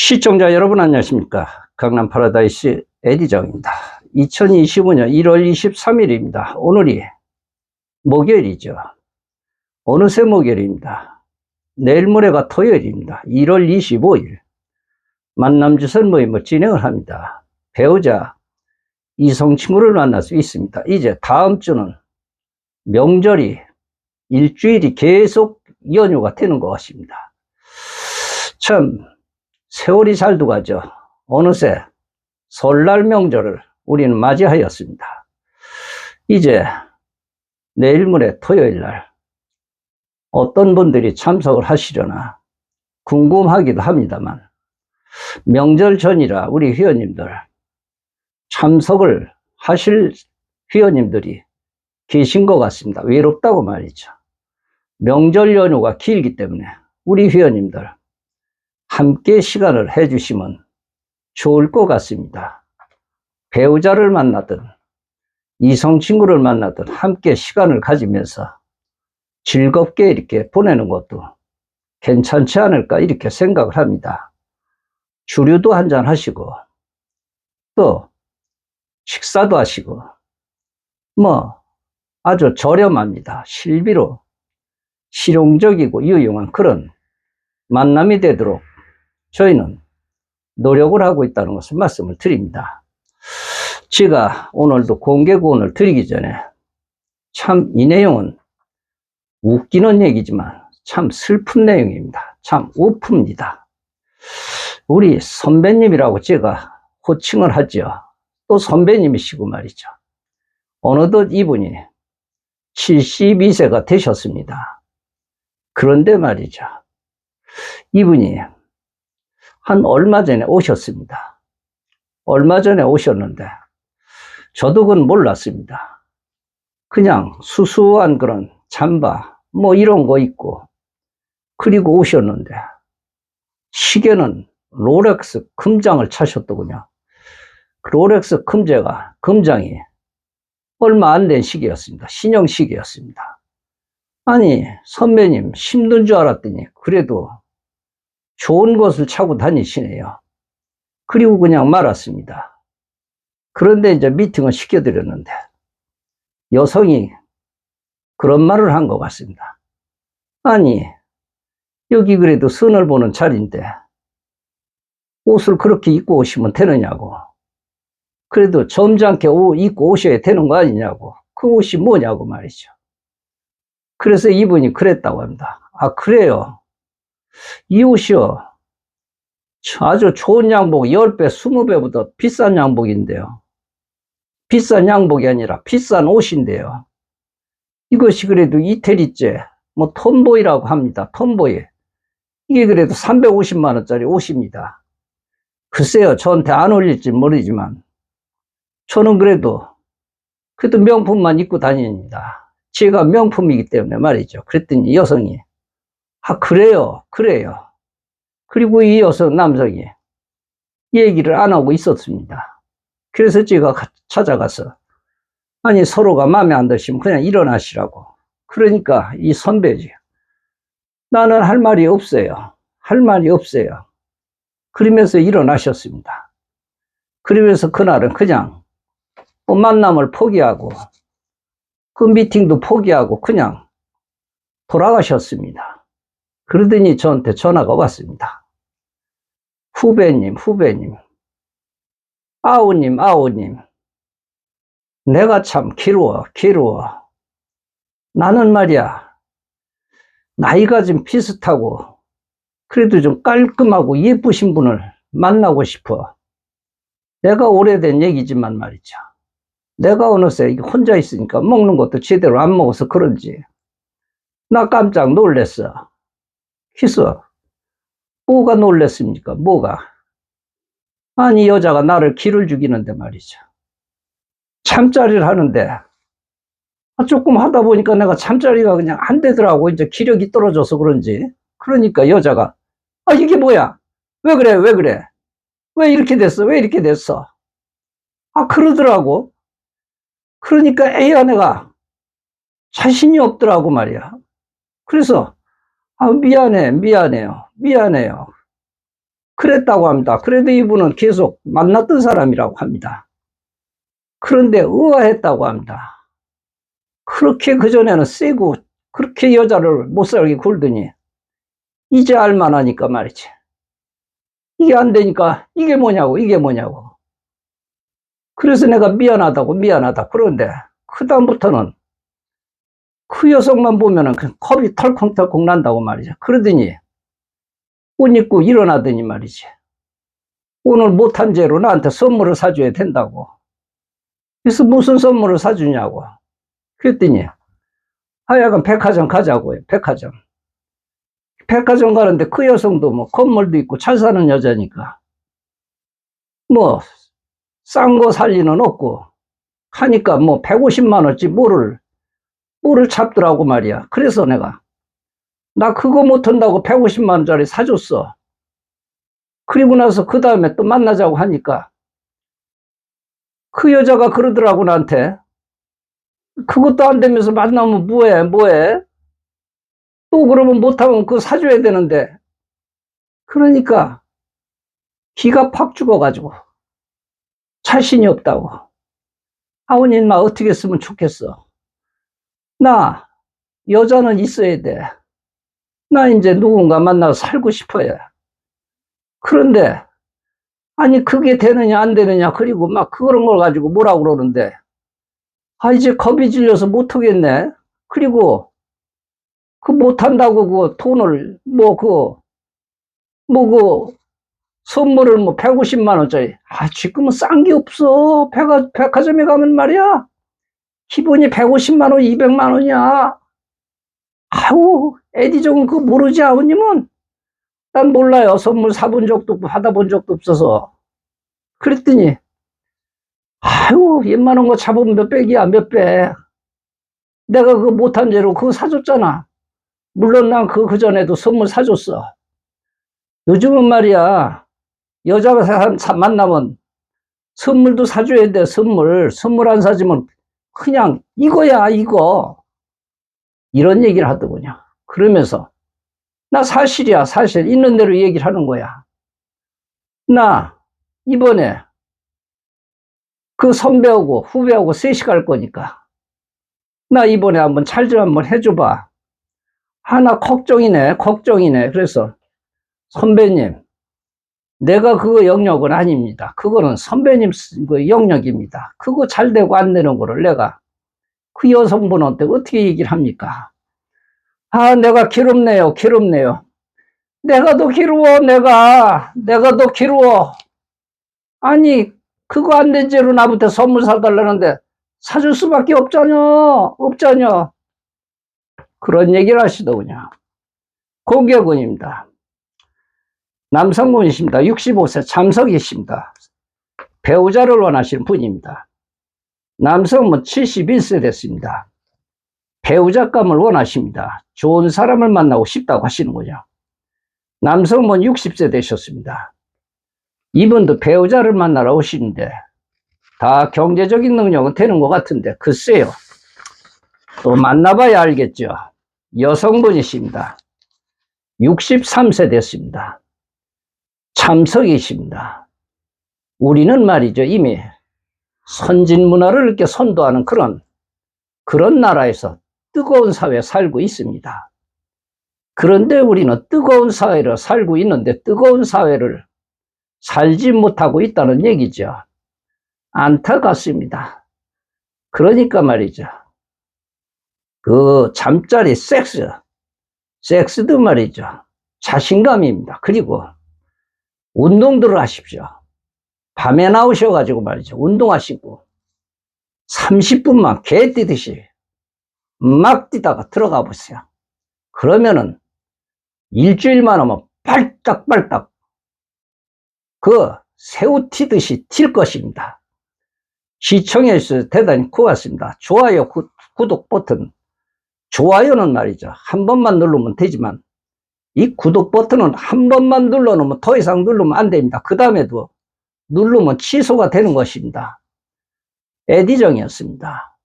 시청자 여러분 안녕하십니까? 강남 파라다이스 에디정입니다. 2025년 1월 23일입니다. 오늘이 목요일이죠. 어느새 목요일입니다. 내일 모레가 토요일입니다. 1월 25일. 만남주선 모임을 진행을 합니다. 배우자 이성 친구를 만날 수 있습니다. 이제 다음 주는 명절이 일주일이 계속 연휴가 되는 것 같습니다. 참 세월이 잘 두가죠. 어느새 설날 명절을 우리는 맞이하였습니다. 이제 내일 모레 토요일 날 어떤 분들이 참석을 하시려나 궁금하기도 합니다만 명절 전이라 우리 회원님들 참석을 하실 회원님들이 계신 것 같습니다. 외롭다고 말이죠. 명절 연휴가 길기 때문에 우리 회원님들 함께 시간을 해주시면 좋을 것 같습니다. 배우자를 만나든 이성 친구를 만나든 함께 시간을 가지면서 즐겁게 이렇게 보내는 것도 괜찮지 않을까 이렇게 생각을 합니다. 주류도 한잔 하시고 또 식사도 하시고 뭐 아주 저렴합니다. 실비로 실용적이고 유용한 그런 만남이 되도록 저희는 노력을 하고 있다는 것을 말씀을 드립니다. 제가 오늘도 공개 구원을 드리기 전에 참 이 내용은 웃기는 얘기지만 참 슬픈 내용입니다. 참 우프입니다. 우리 선배님이라고 제가 호칭을 하죠. 또 선배님이시고 말이죠. 어느덧 이분이 72세가 되셨습니다. 그런데 말이죠. 이분이 한 얼마 전에 오셨습니다. 얼마 전에 오셨는데 저도 그건 몰랐습니다. 그냥 수수한 그런 잠바 뭐 이런 거 있고 그리고 오셨는데 시계는 롤렉스 금장을 차셨더군요. 그 롤렉스 금제가 금장이 얼마 안 된 시계였습니다. 신형 시계였습니다. 아니 선배님 힘든 줄 알았더니 그래도 좋은 것을 차고 다니시네요. 그리고 그냥 말았습니다. 그런데 이제 미팅을 시켜드렸는데 여성이 그런 말을 한 것 같습니다. 아니, 여기 그래도 선을 보는 자리인데 옷을 그렇게 입고 오시면 되느냐고. 그래도 점잖게 옷 입고 오셔야 되는 거 아니냐고. 그 옷이 뭐냐고 말이죠. 그래서 이분이 그랬다고 합니다. 아, 그래요. 이 옷이요. 아주 좋은 양복, 10배, 20배보다 비싼 양복인데요. 비싼 양복이 아니라 비싼 옷인데요. 이것이 그래도 이태리째, 뭐, 톰보이라고 합니다. 톰보이. 이게 그래도 350만원짜리 옷입니다. 글쎄요, 저한테 안 어울릴지 모르지만, 저는 그래도, 그래도 명품만 입고 다닙니다. 제가 명품이기 때문에 말이죠. 그랬더니 여성이, 아, 그래요, 그래요. 그리고 이 여성, 남성이 얘기를 안 하고 있었습니다. 그래서 제가 찾아가서, 아니, 서로가 마음에 안 드시면 그냥 일어나시라고. 그러니까 이 선배지. 나는 할 말이 없어요. 할 말이 없어요. 그러면서 일어나셨습니다. 그러면서 그날은 그냥 뭐 만남을 포기하고 그 미팅도 포기하고 그냥 돌아가셨습니다. 그러더니 저한테 전화가 왔습니다. 후배님, 후배님. 아우님, 아우님. 내가 참 기루어, 기루어. 나는 말이야. 나이가 좀 비슷하고, 그래도 좀 깔끔하고 예쁘신 분을 만나고 싶어. 내가 오래된 얘기지만 말이죠. 내가 어느새 혼자 있으니까 먹는 것도 제대로 안 먹어서 그런지. 나 깜짝 놀랬어. 희수, 뭐가 놀랬습니까? 뭐가? 아니, 여자가 나를 기를 죽이는데 말이죠. 참자리를 하는데, 아, 조금 하다 보니까 내가 참자리가 그냥 안 되더라고. 이제 기력이 떨어져서 그런지. 그러니까 여자가, 아, 이게 뭐야? 왜 그래? 왜 그래? 왜 이렇게 됐어? 왜 이렇게 됐어? 아, 그러더라고. 그러니까 애 아내가 자신이 없더라고 말이야. 그래서 아, 미안해, 미안해요, 미안해요. 그랬다고 합니다. 그래도 이분은 계속 만났던 사람이라고 합니다. 그런데 의아했다고 합니다. 그렇게 그전에는 세고 그렇게 여자를 못 살게 굴더니 이제 알만하니까 말이지. 이게 안 되니까 이게 뭐냐고 이게 뭐냐고. 그래서 내가 미안하다고 미안하다. 그런데 그다음부터는 그 여성만 보면은 그 겁이 털컹털컹 난다고 말이죠. 그러더니 옷 입고 일어나더니 말이지. 오늘 못한 죄로 나한테 선물을 사줘야 된다고. 그래서 무슨 선물을 사주냐고. 그랬더니 하여간 백화점 가자고요. 백화점. 백화점 가는데 그 여성도 뭐 건물도 있고 잘 사는 여자니까 뭐 싼 거 살 리는 없고 하니까 뭐 150만 원치 뭐를 뭐를 잡더라고 말이야. 그래서 내가 나 그거 못한다고 150만 원짜리 사줬어. 그리고 나서 그 다음에 또 만나자고 하니까 그 여자가 그러더라고 나한테. 그것도 안 되면서 만나면 뭐해 뭐해? 또 그러면 못하면 그거 사줘야 되는데. 그러니까 기가 팍 죽어가지고 자신이 없다고. 아버님 나 어떻게 했으면 좋겠어 나 여자는 있어야 돼. 나 이제 누군가 만나서 살고 싶어요. 그런데 아니 그게 되느냐 안 되느냐 그리고 막 그런 걸 가지고 뭐라고 그러는데. 아 이제 겁이 질려서 못 하겠네. 그리고 그 못한다고 그 돈을 뭐 그 뭐그 선물을 뭐 150만 원짜리. 아 지금은 싼 게 없어. 백화, 백화점에 가면 말이야 기본이 150만 원 200만 원이야. 아우 에디종은 그거 모르지 아버님은? 난 몰라요. 선물 사본 적도 없고 받아본 적도 없어서. 그랬더니 아유 웬만한 거 잡으면 몇 백이야 몇 백. 내가 그거 못한 죄로 그거 사줬잖아. 물론 난 그 그 전에도 선물 사줬어. 요즘은 말이야, 여자가 사- 사- 만나면 선물도 사줘야 돼, 선물. 선물 안 사주면 그냥 이거야, 이거. 이런 얘기를 하더군요. 그러면서, 나 사실이야, 사실. 있는 대로 얘기를 하는 거야. 나, 이번에 그 선배하고 후배하고 셋이 갈 거니까. 나 이번에 한번 잘좀 한번 해줘봐. 하나 걱정이네, 걱정이네. 그래서 선배님, 내가 그거 영역은 아닙니다. 그거는 선배님 쓰- 그 영역입니다. 그거 잘 되고 안 되는 거를 내가 그 여성분한테 어떻게 얘기를 합니까? 아, 내가 괴롭네요, 괴롭네요. 내가 더 괴로워, 내가. 내가 더 괴로워. 아니, 그거 안 된 죄로 나부터 선물 사달라는데 사줄 수밖에 없잖여, 없잖여. 그런 얘기를 하시더군요. 고객원입니다. 남성분이십니다. 65세 참석이십니다. 배우자를 원하시는 분입니다. 남성은 71세 됐습니다. 배우자감을 원하십니다. 좋은 사람을 만나고 싶다고 하시는군요. 남성은 60세 되셨습니다. 이분도 배우자를 만나러 오시는데 다 경제적인 능력은 되는 것 같은데 글쎄요. 또 만나봐야 알겠죠. 여성분이십니다. 63세 됐습니다. 참석이십니다. 우리는 말이죠. 이미 선진 문화를 이렇게 선도하는 그런, 그런 나라에서 뜨거운 사회에 살고 있습니다. 그런데 우리는 뜨거운 사회를 살고 있는데 뜨거운 사회를 살지 못하고 있다는 얘기죠. 안타깝습니다. 그러니까 말이죠. 그 잠자리 섹스, 섹스도 말이죠. 자신감입니다. 그리고 운동들을 하십시오. 밤에 나오셔가지고 말이죠. 운동하시고 30분만 개 뛰듯이 막 뛰다가 들어가 보세요. 그러면은 일주일만 하면 빨딱빨딱 그 새우 튀듯이 튈 것입니다. 시청해 주셔서 대단히 고맙습니다. 좋아요, 구, 구독 버튼 좋아요는 말이죠. 한 번만 누르면 되지만 이 구독 버튼은 한 번만 눌러놓으면 더 이상 누르면 안 됩니다. 그 다음에도 누르면 취소가 되는 것입니다. 에디정이었습니다.